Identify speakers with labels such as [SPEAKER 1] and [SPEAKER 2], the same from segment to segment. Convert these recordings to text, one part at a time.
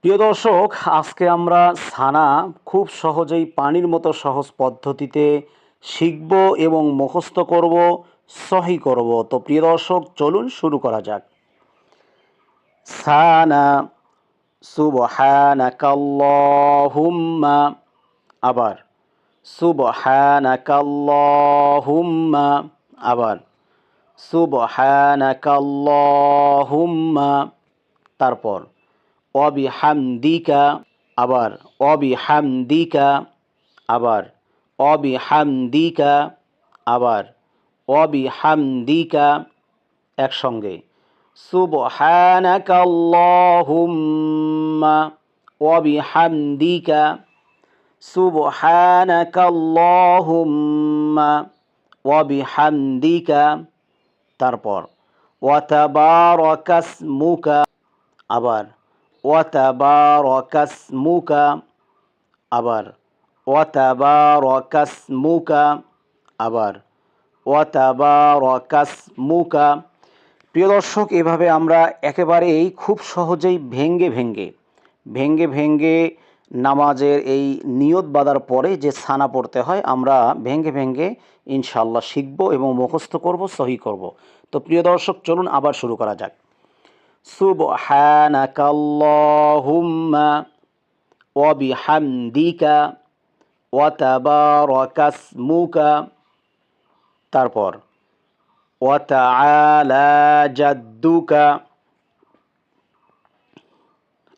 [SPEAKER 1] প্রিয় দর্শক, আজকে আমরা ছানা খুব সহজেই পানির মতো সহজ পদ্ধতিতে শিখব এবং মুখস্থ করব, সহি করব। তো প্রিয় দর্শক, চলুন শুরু করা যাক। সানা সুবহানাকাল্লাহুম্মা। আবার সুবহানাকাল্লাহুম্মা। আবার, সুবহানাকাল্লাহুম্মা। তারপর অবিহামদিকা আবার অবি অবিহামদিকা আবার অবি অবিহামদিকা আবার অবি অবিহামদিকা একসঙ্গে। সুবহানাকাল্লাহুম্মা ওয়াবিহামদিকা সুবহানাকাল্লাহুম্মা ওয়াবিহামদিকা তারপর ওয়াতাবারাকাসমুকা আবার ওয়াতাবারাকাসমুকা, আবার ওয়াতাবারাকাসমুকা আবার ওয়াতাবারাকাসমুকা। প্রিয় দর্শক, এভাবে আমরা একেবারেই খুব সহজেই ভেঙ্গে ভেঙ্গে ভেঙ্গে ভেঙ্গে নামাজের এই নিয়ত বাঁধার পরে যে ছানা পড়তে হয়, আমরা ভেঙ্গে ভেঙ্গে ইনশাল্লাহ শিখব এবং মুখস্থ করব, সহি করব। তো প্রিয় দর্শক, চলুন আবার শুরু করা যাক। সুবহানাকাল্লাহুম্মা ওয়া বিহামদিকা ওয়া তাবারাকাসমুকা। তারপর তাআলা জাদ্দুকা।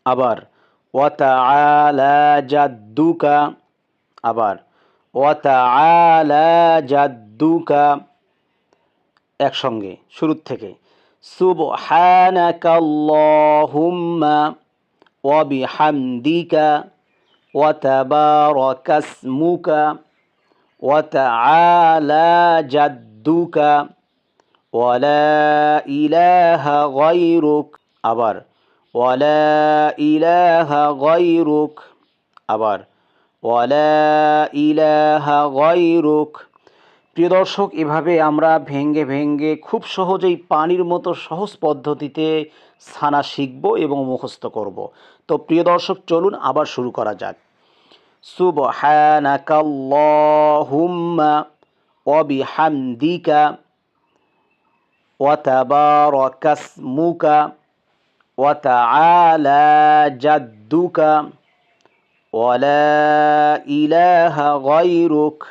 [SPEAKER 1] আবার তাআলা জাদ্দুকা। আবার তাআলা জাদ্দুকা। একসঙ্গে, শুরুর থেকে। সুবহানাকাল্লাহুম্মা ওয়া বিহামদিকা ওয়া তাবারাকাসমুকা ওয়া তাআলা জাদ্দুকা ওয়া লা ইলাহা গায়রুক আবার ওয়া লা ইলাহা গায়রুক আবার ওয়া লা ইলাহা গায়রুক প্রিয় দর্শক, এভাবে আমরা ভেঙ্গে ভেঙ্গে খুব সহজেই পানির মতো সহজ পদ্ধতিতে ছানা শিখব এবং মুখস্থ করব। তো প্রিয় দর্শক, চলুন আবার শুরু করা যাক। সুবহানাকাল্লাহুম্মা ওয়া বিহামদিকা ওয়া তাবারাকাসমুকা ওয়া তাআলা জাদ্দুকা ওয়া ইলাহা গায়রুক।